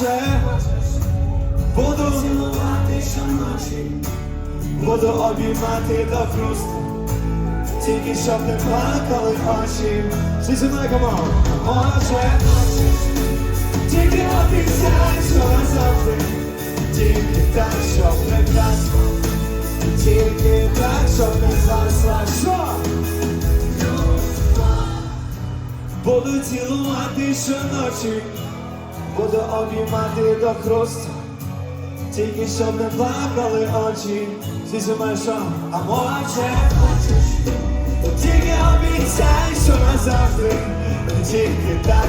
плаче, буду цілувати щоночі, буду обіймати до хрусту, тільки щоб не плакали очі. Всі зі мною команд, може, тільки обіцяй, що завжди. тільки так, щоб не прекрасно, тільки так, щоб не згасла. Що? Буду цілувати щоночі буду обіймати до хрусту, тільки щоб не плакали очі. Всі зі мною що? А може, тільки обіцяй, що назавжди, тільки так.